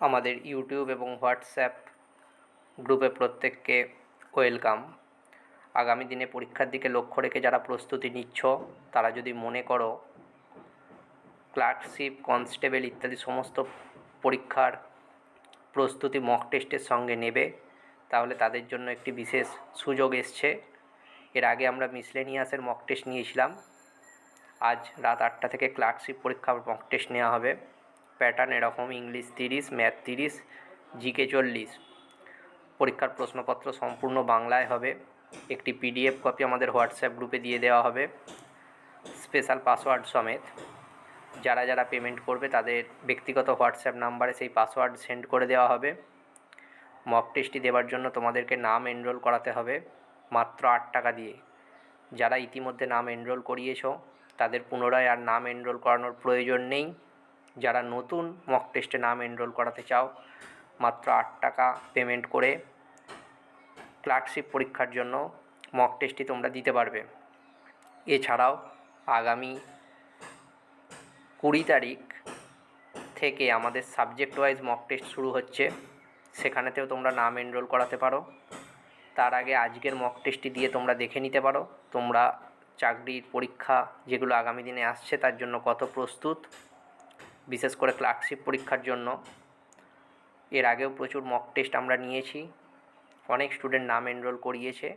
আমাদের ইউটিউব এবং হোয়াটসঅ্যাপ গ্রুপে প্রত্যেককে ওয়েলকাম। আগামী দিনে পরীক্ষার দিকে লক্ষ্য রেখে যারা প্রস্তুতি নিচ্ছ, তারা যদি মনে করো ক্লার্কশিপ, কনস্টেবল ইত্যাদি সমস্ত পরীক্ষার প্রস্তুতি মক টেস্টের সঙ্গে নেবে, তাহলে তাদের জন্য একটি বিশেষ সুযোগ এসছে। এর আগে আমরা মিসলেনিয়াসের মক টেস্ট নিয়েছিলাম। আজ রাত আটটা থেকে ক্লার্কশিপ পরীক্ষার মক টেস্ট নেওয়া হবে। প্যাটার্ন এরকম ইংলিশ তিরিশ ম্যাথ তিরিশ জিকে চল্লিশ। পরীক্ষার প্রশ্নপত্র সম্পূর্ণ বাংলায় হবে। একটি পিডিএফ কপি আমাদের হোয়াটসঅ্যাপ গ্রুপে দিয়ে দেওয়া হবে। স্পেশাল পাসওয়ার্ড সমেত। যারা যারা পেমেন্ট করবে তাদের ব্যক্তিগত হোয়াটসঅ্যাপ নাম্বারে সেই পাসওয়ার্ড সেন্ড করে দেওয়া হবে। মক টেস্টটি দেওয়ার জন্য তোমাদেরকে নাম এনরোল করাতে হবে, মাত্র আট টাকা দিয়ে। যারা ইতিমধ্যে নাম এনরোল করিয়েছো, তাদের পুনরায় আর নাম এনরোল করানোর প্রয়োজন নেই। যারা নতুন মক টেস্টে নাম এনরোল করাতে চাও, মাত্র আট টাকা পেমেন্ট করে ক্লার্কশিপ পরীক্ষার জন্য মক টেস্টটি তোমরা দিতে পারবে। এছাড়াও আগামী কুড়ি তারিখ থেকে আমাদের সাবজেক্ট ওয়াইজ মক টেস্ট শুরু হচ্ছে, সেখানেতেও তোমরা নাম এনরোল করাতে পারো। তার আগে আজকের মক টেস্টটি দিয়ে তোমরা দেখে নিতে পারো, তোমরা চাকরির পরীক্ষা যেগুলো আগামী দিনে আসছে তার জন্য কত প্রস্তুত বিশেষ করে ক্লার্কশিপ পরীক্ষার জন্য। এর আগেও প্রচুর মক টেস্ট আমরা নিয়েছি। অনেক স্টুডেন্ট নাম এনরোল করিয়েছে।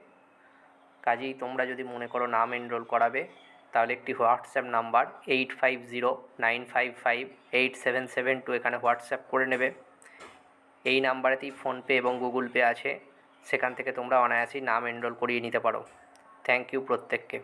কাজেই তোমরা যদি মনে করো নাম এনরোল করাবে, তাহলে একটি WhatsApp number eight five zero nine five five eight seven seven two এখানে হোয়াটসঅ্যাপ করে নেবে। এই নাম্বারেতেই ফোনপে এবং গুগল পে আছে। সেখান থেকে তোমরা অনায়াসেই নাম এনরোল করিয়ে নিতে পারো। থ্যাংক ইউ প্রত্যেককে।